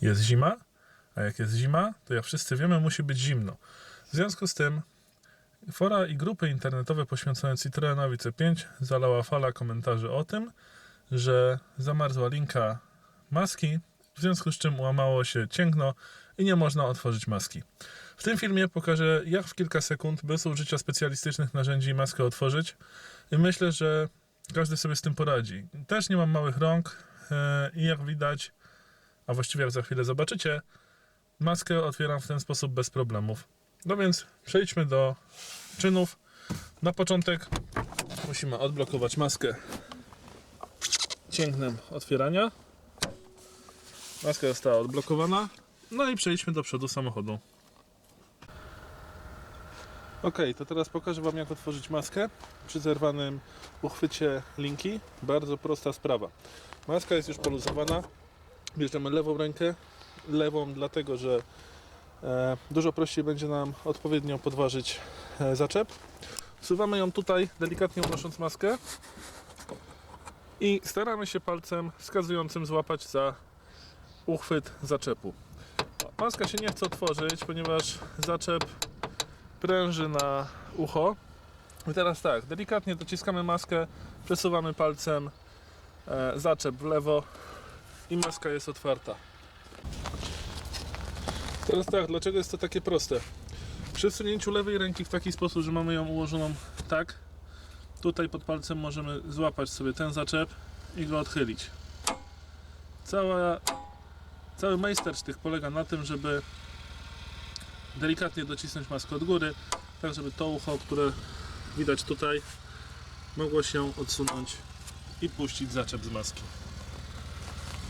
Jest zima, a jak jest zima, to jak wszyscy wiemy, musi być zimno. W związku z tym fora i grupy internetowe poświęcone Citroenowi C5 zalała fala komentarzy o tym, że zamarzła linka maski, w związku z czym łamało się cięgno i nie można otworzyć maski. W tym filmie pokażę, jak w kilka sekund, bez użycia specjalistycznych narzędzi, maskę otworzyć. I myślę, że każdy sobie z tym poradzi. Też nie mam małych rąk e, i jak widać, a właściwie za chwilę zobaczycie, maskę otwieram w ten sposób bez problemów. No więc przejdźmy do czynów. Na początek musimy odblokować maskę cięgnem otwierania. Maska została odblokowana. No i przejdźmy do przodu samochodu. Ok, to teraz pokażę Wam jak otworzyć maskę przy zerwanym uchwycie linki. Bardzo prosta sprawa. Maska jest już poluzowana. Bierzemy lewą rękę. Lewą dlatego, że e, dużo prościej będzie nam odpowiednio podważyć e, zaczep. Wsuwamy ją tutaj, delikatnie unosząc maskę. I staramy się palcem wskazującym złapać za uchwyt zaczepu. Maska się nie chce otworzyć, ponieważ zaczep pręży na ucho. I teraz tak, delikatnie dociskamy maskę, przesuwamy palcem e, zaczep w lewo i maska jest otwarta. Teraz tak, dlaczego jest to takie proste? Przy wsunięciu lewej ręki w taki sposób, że mamy ją ułożoną tak, tutaj pod palcem możemy złapać sobie ten zaczep i go odchylić. Cała, cały majstersztych polega na tym, żeby delikatnie docisnąć maskę od góry, tak żeby to ucho, które widać tutaj, mogło się odsunąć i puścić zaczep z maski.